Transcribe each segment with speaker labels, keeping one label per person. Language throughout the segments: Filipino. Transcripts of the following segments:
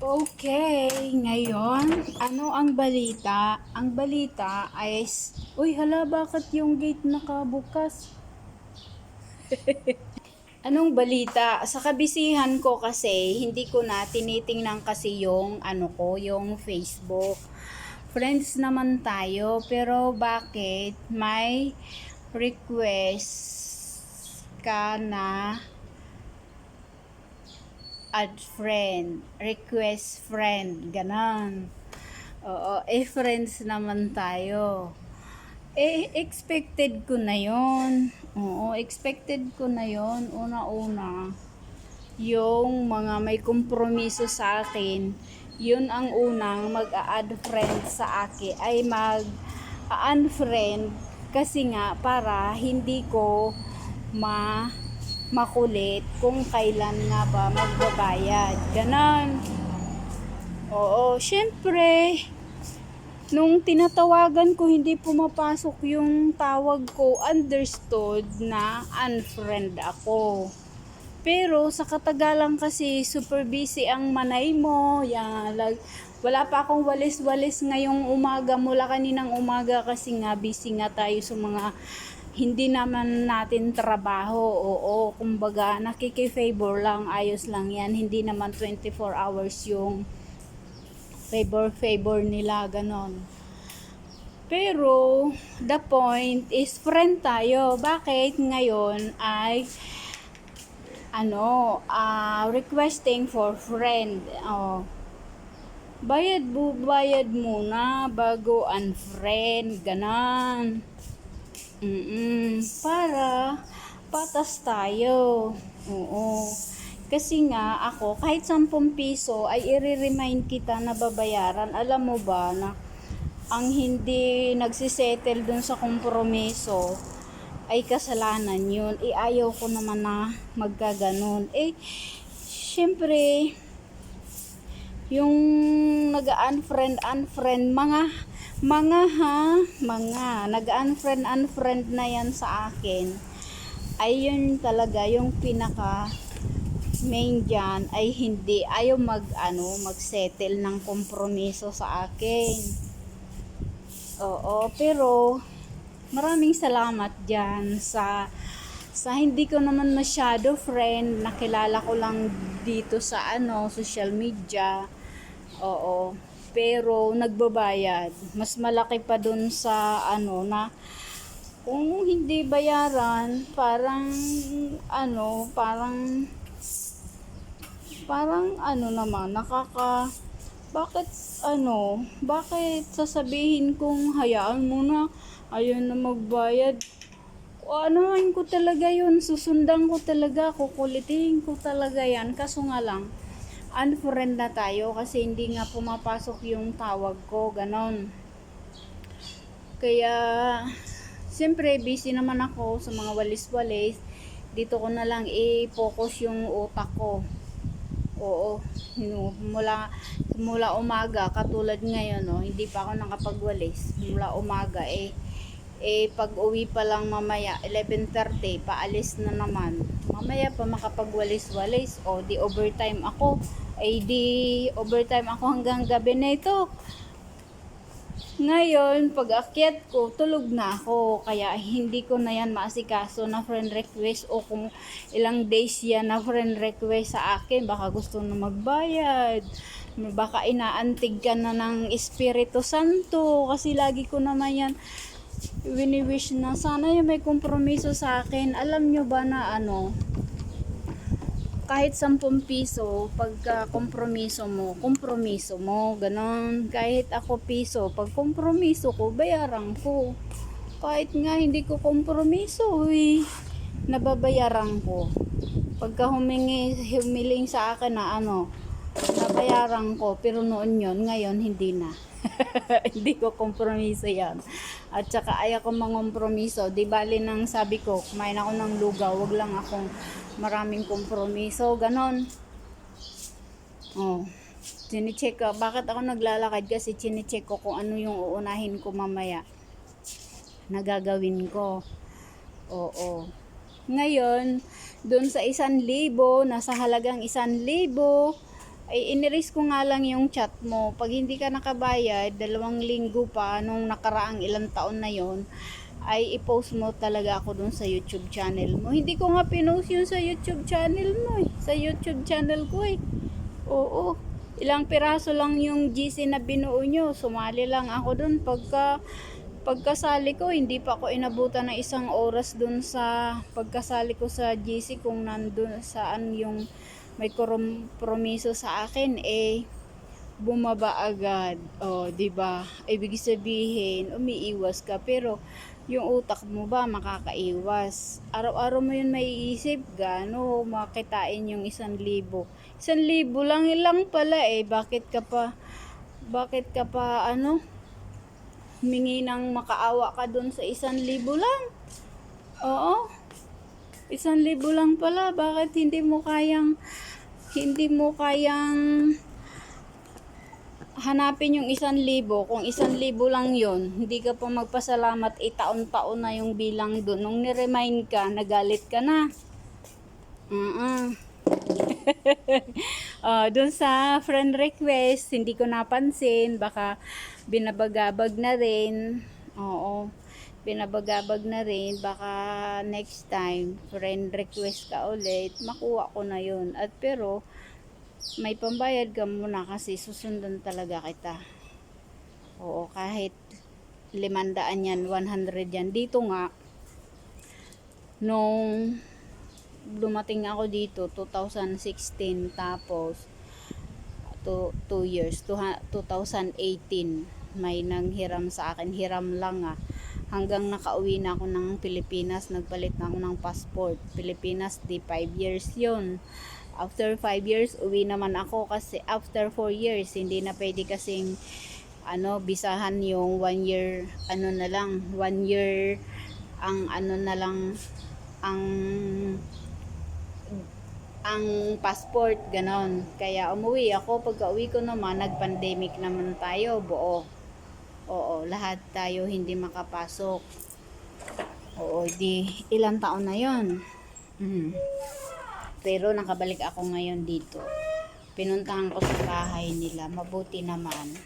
Speaker 1: Okay, ngayon, ano ang balita? Ang balita ay, uy hala, bakit yung gate nakabukas? Anong balita? Sa kabisihan ko kasi, hindi ko na tinitingnan kasi yung ano ko, yung Facebook. Friends naman tayo, pero bakit may request ka na add friend, request friend, ganon. Oo, eh friends naman tayo. Eh, expected ko na yon. Oo, expected ko na yon. Una-una, yung mga may kompromiso sa akin, yun ang unang mag-a-add friend sa akin, ay mag-unfriend kasi nga para hindi ko ma makulit kung kailan nga ba magbabayad. Ganon. Oo, syempre, nung tinatawagan ko, hindi pumapasok yung tawag ko, understood na unfriend ako. Pero sa katagalan kasi, super busy ang manay mo. Yan, lag, wala pa akong walis-walis ngayong umaga mula kaninang umaga kasi nga busy nga tayo sa mga hindi naman natin trabaho. Oo, kumbaga nakiki-favor lang, ayos lang yan. Hindi naman 24 hours yung favor-favor nila, ganon. Pero, the point is, friend tayo. Bakit ngayon ay ano, ah requesting for friend. Oh, bayad bu bayad muna bago unfriend, ganon. Mm para patas tayo. Oo. Kasi nga ako, kahit 10 piso ay i-remind kita na babayaran. Alam mo ba na ang hindi nagsisettle dun sa kompromiso ay kasalanan yun. Eh, ayaw ko naman na magkaganon. Eh, syempre, yung nag-unfriend, unfriend, mga, mga ha, mga, nag-unfriend, unfriend na yan sa akin, ay yun talaga yung pinaka main dyan ay hindi ayaw mag ano magsettle ng kompromiso sa akin. Oo pero maraming salamat dyan sa sa hindi ko naman masyado friend. Nakilala ko lang dito sa ano social media. Oo pero nagbabayad. Mas malaki pa dun sa ano na kung hindi bayaran parang ano parang parang ano naman nakaka bakit ano bakit sasabihin kong hayaan mo na ayun na magbayad? O anoin ko talaga yun susundan ko talaga kukulitin ko talaga yan. Kaso nga lang unfriend na tayo kasi hindi nga pumapasok yung tawag ko ganon. Kaya siyempre busy naman ako sa mga walis-walis. Dito ko na lang i-focus yung utak ko. Oo, mula mula umaga katulad ngayon no, hindi pa ako nakapagwalis. Mula umaga eh eh pag uwi pa lang mamaya 11:30 paalis na naman. Mamaya pa makapagwalis-walis o di overtime ako. Ay di overtime ako hanggang gabi na ito. Ngayon, pag akyat ko, tulog na ako. Kaya hindi ko na yan maasikaso na friend request o kung ilang days yan na friend request sa akin. Baka gusto na magbayad. Baka inaantig ka na ng Espiritu Santo. Kasi lagi ko naman yan wini-wish na sana yung may kompromiso sa akin. Alam nyo ba na ano, kahit 10 piso, pagka kompromiso mo, kompromiso mo, ganon. Kahit ako piso, pag kompromiso ko, bayaran ko. Kahit nga hindi ko kompromiso, eh, nababayaran ko. Pagka humingi, humiling sa akin na ano, nabayaran ko, pero noon yon ngayon hindi na. hindi ko kompromiso yan. At saka ayaw ko mangompromiso. Di bali nang sabi ko, kumain ako ng lugaw, wag lang akong maraming kompromiso, ganon. Oh, chine-check ko. Bakit ako naglalakad? Kasi chine-check ko kung ano yung uunahin ko mamaya. Nagagawin ko. Oo. Ngayon, doon sa isan libo, nasa halagang isan libo, ay iniris ko nga lang yung chat mo. Pag hindi ka nakabayad, dalawang linggo pa, nung nakaraang ilang taon na yon ay i-post mo talaga ako dun sa YouTube channel mo. Hindi ko nga pinost yun sa YouTube channel mo eh. Sa YouTube channel ko eh. Oo. Ilang piraso lang yung GC na binuo nyo. Sumali lang ako dun. Pagka, pagkasali ko, hindi pa ako inabutan ng isang oras dun sa pagkasali ko sa GC kung nandun saan yung may kompromiso sa akin eh bumaba agad. Oh, 'di ba? Ibig sabihin, umiiwas ka pero yung utak mo ba makakaiwas? Araw-araw mo yun maiisip, gaano makitain yung isang libo. Isang libo lang ilang pala eh. Bakit ka pa, bakit ka pa ano, humingi ng makaawa ka dun sa isang libo lang? Oo. Isang libo lang pala. Bakit hindi mo kayang, hindi mo kayang hanapin yung isang libo, kung isang libo lang yon hindi ka pa magpasalamat, eh taon-taon na yung bilang doon. Nung ni-remind ka, nagalit ka na. Mm uh, doon sa friend request, hindi ko napansin, baka binabagabag na rin. Oo, binabagabag na rin, baka next time, friend request ka ulit, makuha ko na yun. At pero, may pambayad ka muna kasi susundan talaga kita. Oo, kahit limandaan yan, 100 yan. Dito nga, nung dumating ako dito, 2016, tapos, 2 years, 2018, may nanghiram sa akin, hiram lang ah. Hanggang nakauwi na ako ng Pilipinas, nagpalit na ako ng passport. Pilipinas, di 5 years yon after 5 years uwi naman ako kasi after 4 years hindi na pwede kasing ano bisahan yung 1 year ano na lang 1 year ang ano na lang ang ang passport ganon kaya umuwi ako pagka uwi ko naman nag pandemic naman tayo buo oo lahat tayo hindi makapasok oo di ilang taon na yon mm. Pero nakabalik ako ngayon dito. Pinuntahan ko sa bahay nila. Mabuti naman.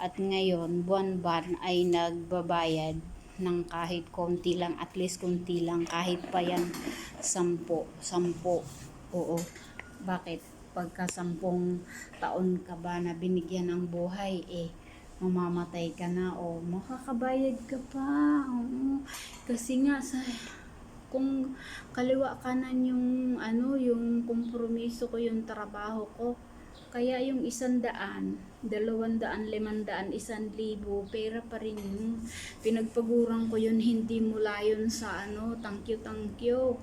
Speaker 1: At ngayon, buwan-buwan ay nagbabayad ng kahit konti lang, at least konti lang, kahit pa yan sampo, sampo. Oo. Bakit? Pagka sampung taon ka ba na binigyan ng buhay, eh, mamamatay ka na o makakabayad ka pa. Oo. Kasi nga, sa, kung kaliwa kanan yung ano yung kompromiso ko yung trabaho ko kaya yung isang daan dalawang daan limandaan isang libo pera pa rin yun pinagpaguran ko yun hindi mula yun sa ano thank you thank you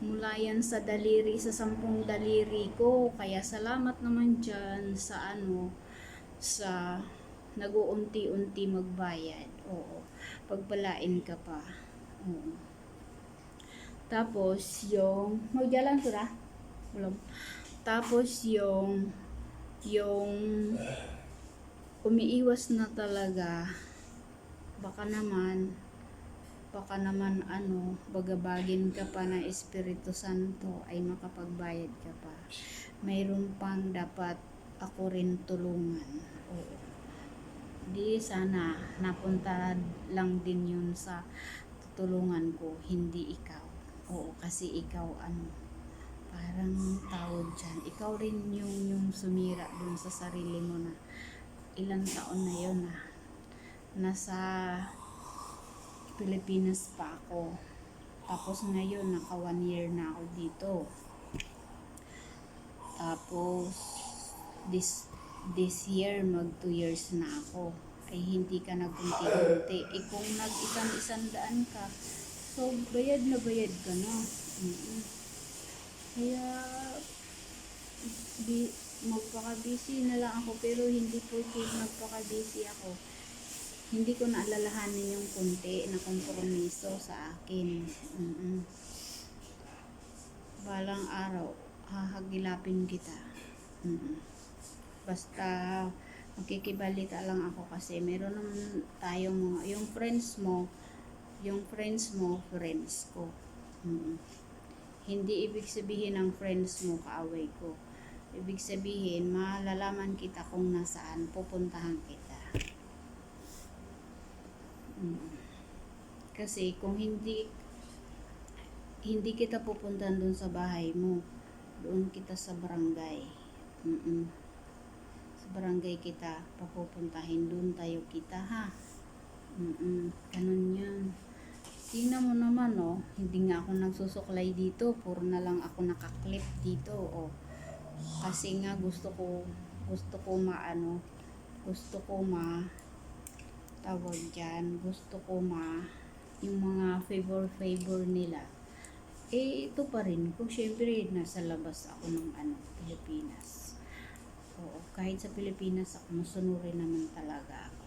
Speaker 1: mula yan sa daliri sa sampung daliri ko kaya salamat naman dyan sa ano sa nag-uunti-unti magbayad oo pagpalain ka pa oo tapos, yung, magjalan sila. Ulog. Tapos, yung, yung, umiiwas na talaga, baka naman, baka naman ano, bagabagin ka pa ng Espiritu Santo ay makapagbayad ka pa. Mayroon pang dapat ako rin tulungan. Oo. Di sana napunta lang din yun sa tutulungan ko, hindi ikaw. Oo, kasi ikaw ano, parang tawag dyan. Ikaw rin yung, yung sumira dun sa sarili mo na ilang taon na yun na nasa Pilipinas pa ako. Tapos ngayon, naka one year na ako dito. Tapos, this, this year, mag two years na ako. Ay hindi ka nagkunti-kunti. Eh kung nag-isang-isang daan ka, So, bayad na bayad ka na. Mm-hmm. Kaya, di, magpaka-busy na lang ako pero hindi po magpaka-busy ako. Hindi ko naalalahanin yung kunti na kompromiso sa akin. Mm-hmm. Balang araw, hahagilapin kita. Mm-hmm. Basta, magkikibalita lang ako kasi meron naman tayong mga, yung friends mo, yung friends mo, friends ko. Mm-hmm. Hindi ibig sabihin ng friends mo, kaaway ko. Ibig sabihin, malalaman kita kung nasaan, pupuntahan kita. Mm. Kasi kung hindi hindi kita pupuntahan doon sa bahay mo, doon kita sa barangay. Mm-mm. Sa barangay kita papupuntahin, doon tayo kita ha. Mm-mm. Ganun yan. Tingnan mo naman oh, hindi nga ako nagsusuklay dito, puro na lang ako nakaklip dito oh. Kasi nga gusto ko gusto ko maano, gusto ko ma tawag dyan, gusto ko ma yung mga favor-favor nila. Eh, ito pa rin. Kung syempre, nasa labas ako ng ano, Pilipinas. Oo, kahit sa Pilipinas ako, masunurin naman talaga ako.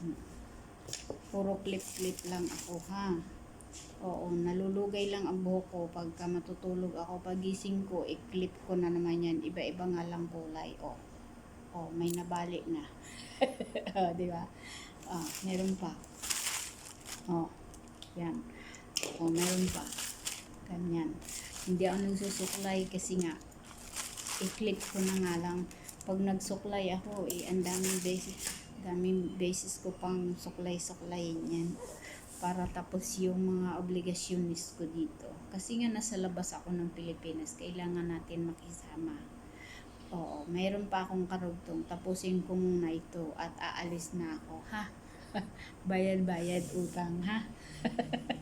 Speaker 1: Hmm. Puro clip-clip lang ako, ha? Oo, nalulugay lang ang buhok ko pagka matutulog ako. Pagising ko, i-clip ko na naman yan. Iba-iba nga lang kulay. Oh, oh may nabali na. oh, di ba? Oh, meron pa. Oh, yan. Oh, meron pa. Ganyan. Hindi ako nagsusuklay kasi nga, i-clip ko na nga lang. Pag nagsuklay ako, eh, ang daming beses, daming beses ko pang suklay-suklayin yan para tapos yung mga obligasyonis ko dito. Kasi nga nasa labas ako ng Pilipinas, kailangan natin makisama. Oo, mayroon pa akong karugtong. Tapusin ko muna ito at aalis na ako, ha? Bayad-bayad utang, ha?